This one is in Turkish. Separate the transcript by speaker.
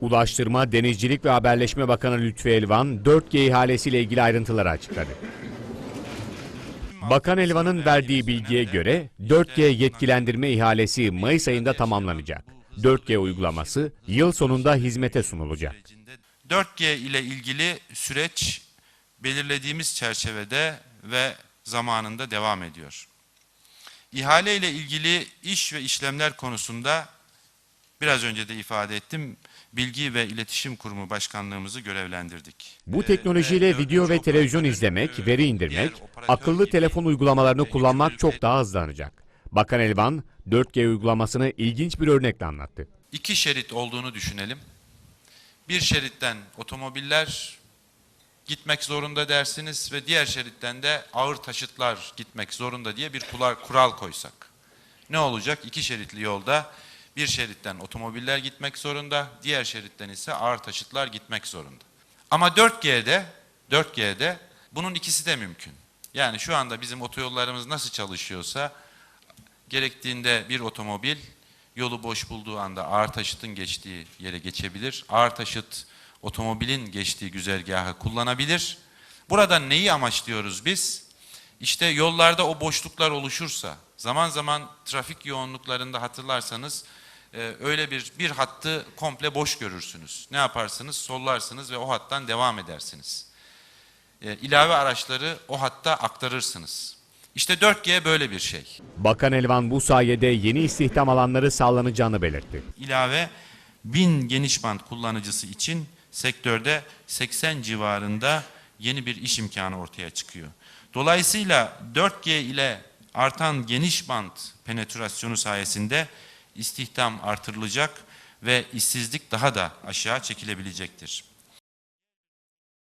Speaker 1: Ulaştırma, Denizcilik ve Haberleşme Bakanı Lütfi Elvan 4G ihalesiyle ilgili ayrıntıları açıkladı. Bakan Elvan'ın verdiği bilgiye göre 4G yetkilendirme ihalesi Mayıs ayında tamamlanacak. 4G uygulaması yıl sonunda hizmete sunulacak.
Speaker 2: 4G ile ilgili süreç belirlediğimiz çerçevede ve zamanında devam ediyor. İhale ile ilgili iş ve işlemler konusunda biraz önce de ifade ettim. Bilgi ve İletişim Kurumu Başkanlığımızı görevlendirdik.
Speaker 1: Bu teknolojiyle
Speaker 2: Ve
Speaker 1: video ve televizyon izlemek,
Speaker 2: e,
Speaker 1: veri indirmek, akıllı telefon uygulamalarını kullanmak çok daha hızlanacak. Bakan Elvan, 4G uygulamasını ilginç bir örnekle anlattı.
Speaker 2: iki şerit olduğunu düşünelim. Bir şeritten otomobiller gitmek zorunda dersiniz ve diğer şeritten de ağır taşıtlar gitmek zorunda diye bir kural koysak. Ne olacak? İki şeritli yolda bir şeritten otomobiller gitmek zorunda, diğer şeritten ise ağır taşıtlar gitmek zorunda. Ama 4G'de 4G'de bunun ikisi de mümkün. Yani şu anda bizim otoyollarımız nasıl çalışıyorsa gerektiğinde bir otomobil yolu boş bulduğu anda ağır taşıtın geçtiği yere geçebilir. Ağır taşıt otomobilin geçtiği güzergahı kullanabilir. Burada neyi amaçlıyoruz biz? İşte yollarda o boşluklar oluşursa, zaman zaman trafik yoğunluklarında hatırlarsanız e, öyle bir bir hattı komple boş görürsünüz. Ne yaparsınız? Sollarsınız ve o hattan devam edersiniz. E, ilave araçları o hatta aktarırsınız. İşte 4G böyle bir şey.
Speaker 1: Bakan Elvan bu sayede yeni istihdam alanları sağlanacağını belirtti.
Speaker 2: ilave 1000 geniş band kullanıcısı için sektörde 80 civarında yeni bir iş imkanı ortaya çıkıyor. Dolayısıyla 4G ile artan geniş band penetrasyonu sayesinde istihdam artırılacak ve işsizlik daha da aşağı çekilebilecektir.